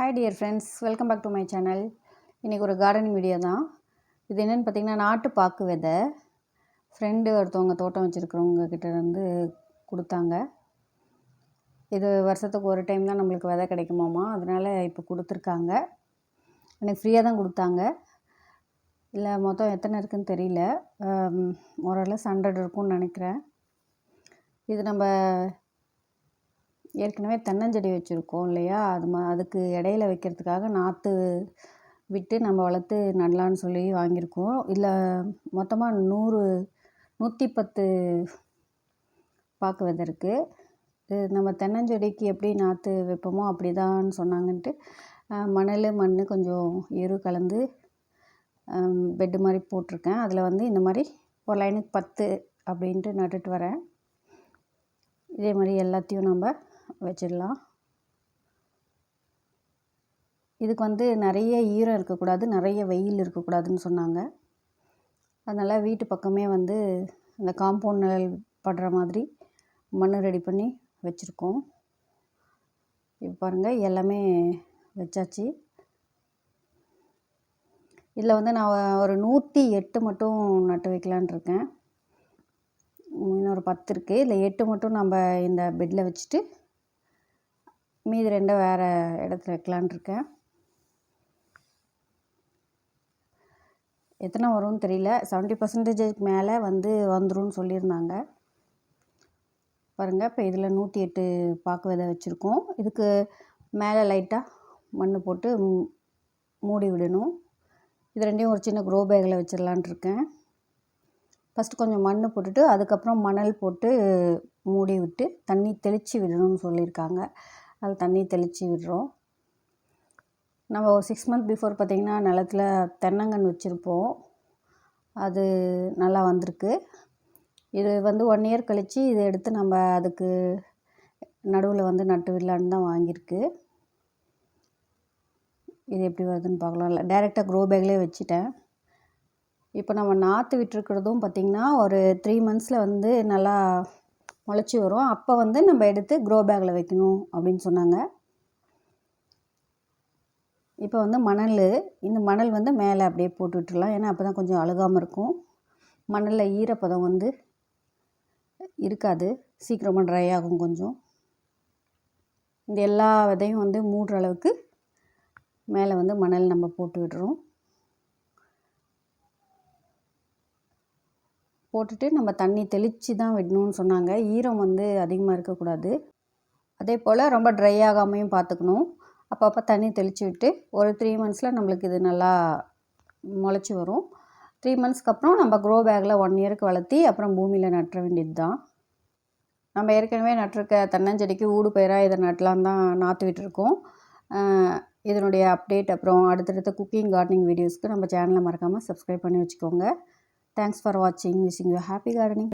Hi dear friends welcome back to my channel இன்றைக்கி ஒரு gardening video தான். இது என்னென்னு பார்த்தீங்கன்னா நாட்டு பாக்கு விதை. ஃப்ரெண்டு ஒருத்தவங்க தோட்டம் வச்சுருக்கிறவங்க கிட்டேருந்து கொடுத்தாங்க. இது வருஷத்துக்கு ஒரு டைம் தான் நம்மளுக்கு விதை கிடைக்குமாமா? அதனால் இப்போ கொடுத்துருக்காங்க. எனக்கு ஃப்ரீயாக தான் கொடுத்தாங்க. இல்லை மொத்தம் எத்தனை இருக்குதுன்னு தெரியல. ஓரளவு ஹண்ட்ரட் இருக்கும்னு நினைக்கிறேன். இது நம்ம ஏற்கனவே தென்னஞ்செடி வச்சுருக்கோம் இல்லையா? அது மா அதுக்கு இடையில வைக்கிறதுக்காக நாற்று விட்டு நம்ம வளர்த்து நடலான்னு சொல்லி வாங்கியிருக்கோம். இல்லை மொத்தமாக நூறு நூற்றி பத்து பாக்கு விதை இருக்குது இது நம்ம தென்னஞ்செடிக்கு எப்படி நாற்று வைப்போமோ அப்படி தான் சொன்னாங்கன்ட்டு மணல் மண் கொஞ்சம் எரு கலந்து பெட்டு மாதிரி போட்டிருக்கேன். அதில் வந்து இந்த மாதிரி ஒரு லைனுக்கு பத்து அப்படின்ட்டு நட்டுட்டு வரேன். இதே மாதிரி எல்லாத்தையும் நம்ம வச்சிடலாம். இதுக்கு வந்து நிறைய ஈரம் இருக்கக்கூடாது நிறைய வெயில் இருக்கக்கூடாதுன்னு சொன்னாங்க. அதனால் வீட்டு பக்கமே வந்து இந்த காம்பவுண்ட் நிழல் படுற மாதிரி மண் ரெடி பண்ணி வச்சுருக்கோம். இப்போ பாருங்கள் எல்லாமே வச்சாச்சு. இதில் வந்து நான் ஒரு நூற்றி எட்டு மட்டும் நட்டு வைக்கலான் இருக்கேன். இன்னொரு பத்து இருக்குது இல்லை எட்டு மட்டும் நம்ம இந்த பெட்டில் வச்சுட்டு மீதி ரெண்டை வேறு இடத்துல வைக்கலான் இருக்கேன். எத்தனை வரும்னு தெரியல. செவன்ட்டி பர்சன்டேஜுக்கு மேலே வந்து வந்துடும் சொல்லியிருந்தாங்க. பாருங்கள் இப்போ இதில் நூற்றி எட்டு பாக்கு விதை வச்சுருக்கோம். இதுக்கு மேலே லைட்டாக மண் போட்டு மூடி விடணும். இது ரெண்டையும் ஒரு சின்ன க்ரோ பேக்கில் வச்சிடலான் இருக்கேன். ஃபஸ்ட்டு கொஞ்சம் மண் போட்டுட்டு அதுக்கப்புறம் மணல் போட்டு மூடி விட்டு தண்ணி தெளித்து விடணும்னு சொல்லியிருக்காங்க. அது தண்ணி தெளித்து விடுறோம். நம்ம ஒரு சிக்ஸ் மந்த் பிஃபோர் பார்த்திங்கன்னா நிலத்துல தென்னங்கன்று வச்சுருப்போம். அது நல்லா வந்திருக்கு. இது வந்து ஒன் இயர் கழித்து இதை எடுத்து நம்ம அதுக்கு நடுவில் வந்து நட்டு விடலான்னு தான் வாங்கியிருக்கு. இது எப்படி வருதுன்னு பார்க்கலாம். இல்லை டேரெக்டாக க்ரோ பேக்லேயே வச்சுட்டேன். இப்போ நம்ம நாற்று விட்டுருக்கிறதும் பார்த்திங்கன்னா ஒரு த்ரீ மந்த்ஸில் வந்து நல்லா முளைச்சி வரும். அப்போ வந்து நம்ம எடுத்து க்ரோ பேக்கில் வைக்கணும் அப்படின்னு சொன்னாங்க. இப்போ வந்து மணல் இந்த மணல் வந்து மேலே அப்படியே போட்டு விட்டுலாம் ஏன்னா அப்போ தான் கொஞ்சம் அழுகாமல் இருக்கும். மணலில் ஈரப்பதம் வந்து இருக்காது. சீக்கிரமாக ட்ரை ஆகும் கொஞ்சம். இந்த எல்லா விதையும் வந்து மூடுற அளவுக்கு மேலே வந்து மணல் நம்ம போட்டு விடுறோம். போட்டுட்டு நம்ம தண்ணி தெளித்து தான் விடணும்னு சொன்னாங்க. ஈரம் வந்து அதிகமாக இருக்கக்கூடாது. அதே போல் ரொம்ப ட்ரை ஆகாமையும் பார்த்துக்கணும் அப்பப்போ தண்ணி தெளித்து விட்டு ஒரு த்ரீ மந்த்ஸில் நம்மளுக்கு இது நல்லா முளைச்சி வரும். த்ரீ மந்த்ஸ்க்கு அப்புறம் நம்ம க்ரோ பேக்கில் ஒன் இயருக்கு வளர்த்தி அப்புறம் பூமியில் நட்டுற வேண்டியது தான் நம்ம ஏற்கனவே நட்டிருக்க தென்னஞ்செடிக்கு ஊடு பயிராக இதை நட்டலாம் தான் நாற்று விட்டுருக்கோம் இதனுடைய அப்டேட் அப்புறம் அடுத்தடுத்த குக்கிங் கார்டனிங் வீடியோஸ்க்கு நம்ம சேனலை மறக்காமல் சப்ஸ்கிரைப் பண்ணி வச்சுக்கோங்க. Thanks for watching. Wishing you a happy gardening.